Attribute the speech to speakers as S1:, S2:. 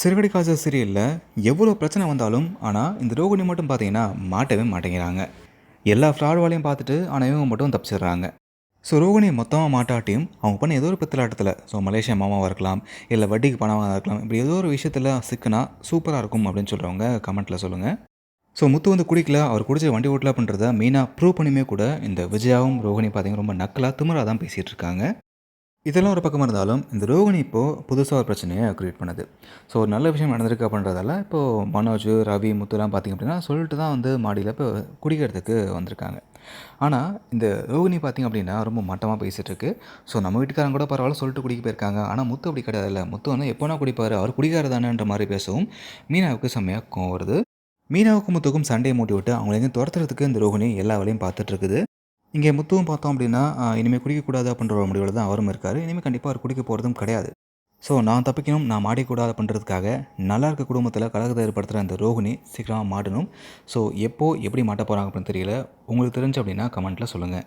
S1: சிறுகடி காசு சீரியலில் எவ்வளோ பிரச்சனை வந்தாலும் ஆனால் இந்த ரோகிணி மட்டும் பார்த்தீங்கன்னா மாட்டவே மாட்டேங்கிறாங்க. எல்லா ஃப்ராட் வேலையும் பார்த்துட்டு ஆனால் இவங்க மட்டும் தப்பிச்சிடுறாங்க. ஸோ ரோகிணி மொத்தமாக மாட்டாட்டியும் அவங்க பண்ண ஏதோ ஒரு பித்தலாட்டத்தில். ஸோ மலேசியா மாமாவாக இருக்கலாம் இல்லை வட்டிக்கு பணமாக இருக்கலாம் இப்படி ஏதோ ஒரு விஷயத்தில் சிக்கனா சூப்பராக இருக்கும் அப்படின்னு சொல்கிறவங்க கமெண்ட்டில் சொல்லுங்கள் ஸோ முத்து வந்து குடிக்கல அவர் குடிச்ச வண்டி ஓட்டல பண்ணுறத மெயினாக ப்ரூவ் பண்ணியுமே கூட இந்த விஜயாவும் ரோகிணி பார்த்தீங்கன்னா ரொம்ப நக்கலாக திமிராக தான் பேசிகிட்டு இருக்காங்க. இதெல்லாம் ஒரு பக்கம் இருந்தாலும் இந்த ரோகிணி இப்போது புதுசாக ஒரு பிரச்சனையை க்ரியேட் பண்ணுது. ஸோ ஒரு நல்ல விஷயம் நடந்திருக்கு அப்படின்றதால இப்போது மனோஜ் ரவி முத்துலாம் பார்த்திங்க அப்படின்னா சொல்லிட்டு தான் வந்து மாடியில் இப்போ குடிக்கிறதுக்கு வந்திருக்காங்க. ஆனால் இந்த ரோகிணி பார்த்திங்க அப்படின்னா ரொம்ப மட்டமாக பேசிகிட்டு இருக்கு. ஸோ நம்ம வீட்டுக்காரங்க கூட பரவாயில்ல சொல்லிட்டு குடிக்க போயிருக்காங்க. ஆனால் முத்து அப்படி கிடையாது இல்லை முத்து வந்து எப்போனா குடிப்பார். அவர் குடிக்காரர் தானேன்ற மாதிரி பேசவும் மீனாவுக்கு செம்மையாக கோவம் வருது. மீனாவுக்கும் முத்துக்கும் சண்டையை மூட்டி விட்டு அவங்கள எங்கேயும் துரத்துறதுக்கு இந்த ரோகிணி எல்லா வேலையும் பார்த்துட்டு இருக்குது. இங்கே முத்துவும் பார்த்தோம் அப்படின்னா இனிமேல் குடிக்கக்கூடாது அப்படின்ற ஒரு முடிவில் தான் அவரும் இருக்கார். இனிமேல் கண்டிப்பாக அவர் குடிக்க போகிறதும் கிடையாது. ஸோ நான் தப்பிக்கணும் நான் மாடிக்கூடாது பண்ணுறதுக்காக நல்லா இருக்க குடும்பத்தில் கலகத்தை ஏற்படுத்துகிற அந்த ரோகிணி சீக்கிரமாக மாட்டணும். ஸோ எப்போது எப்படி மாட்ட போகிறாங்க அப்படின்னு தெரியல. உங்களுக்கு தெரிஞ்சு அப்படின்னா கமெண்ட்டில் சொல்லுங்கள்